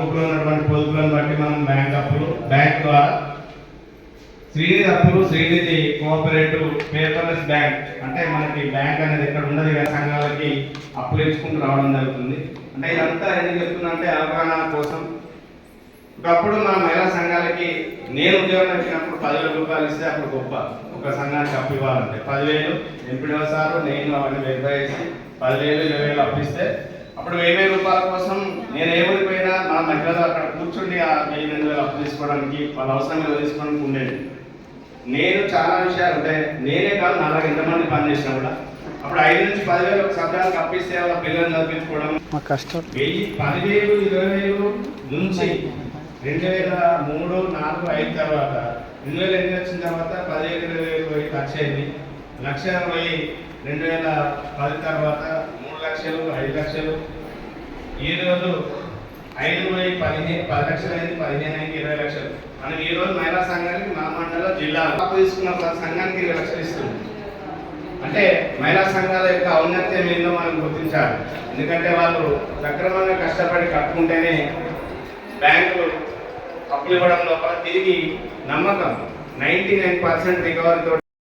గ్రూప్లో ఉన్నటువంటి పొదుపులను బట్టి మనం బ్యాంక్ అప్పులు బ్యాంక్ ద్వారా శ్రీనిధి అప్పులు శ్రీనిధి కోఆపరేటివ్ పేపర్లెస్ బ్యాంక్. అంటే మనకి బ్యాంక్ అనేది ఎక్కడ ఉండదు కదా సంఘాలకి అప్పులు ఇచ్చుకుంటూ రావడం జరుగుతుంది. అంటే ఇదంతా ఎందుకు చెప్తుందంటే అవగాహన కోసం. ఒకప్పుడు మన మహిళా సంఘాలకి నేను ఉద్యోగం ఇచ్చినప్పుడు పదివేల రూపాయలు ఇస్తే అప్పుడు గొప్ప. ఒక సంఘానికి అప్పు ఇవ్వాలంటే పదివేలు ఎంపీడో సార్ నేను అవన్నీ వెరిఫై చేసి పదివేలు ఇరవై వేలు అప్పిస్తే అప్పుడు వెయ్యి రూపాయల కోసం మహిళలు అక్కడ కూర్చుండి ఆ వెయ్యి రెండు వేలు అప్పు తీసుకోవడానికి వాళ్ళ అవసరం తీసుకోవడానికి ఉండేది. నేను చాలా విషయాలు అంటే నేనే కాదు నాలుగు ఎంతమంది పని చేసినా కూడా. అప్పుడు ఐదు నుంచి పదివేలు ఒక సభ్యానికి అప్పిస్తే వాళ్ళ పిల్లల్ని చదివించుకోవడం. కష్టం. వెయ్యి పదివేలు ఇరవై వేలు నుంచి రెండు వేల మూడు నాలుగు ఐదు తర్వాత రెండు వేల ఎనిమిది వచ్చిన తర్వాత పదివేలు ఇరవై వేలు పోయి లక్ష అయింది. లక్ష పోయి రెండు వేల పది తర్వాత మూడు లక్షలు ఐదు లక్షలు. ఈ రోజు ఐదు పోయి పదిహేను పది లక్షలు అయింది పదిహేను అయింది ఇరవై లక్షలు. మనం ఈ రోజు మహిళా సంఘానికి మా మండలం జిల్లా తీసుకున్న ప్రతి సంఘానికి ఇరవై లక్షలు ఇస్తుంది అంటే మహిళా సంఘాల యొక్క ఔన్నత్యం ఏందో మనం గుర్తించాలి. ఎందుకంటే వాళ్ళు సక్రమంగా కష్టపడి కట్టుకుంటేనే బ్యాంకు అప్పులు ఇవ్వడం లోపల తిరిగి నమ్మకం. Ninety nine percent recovery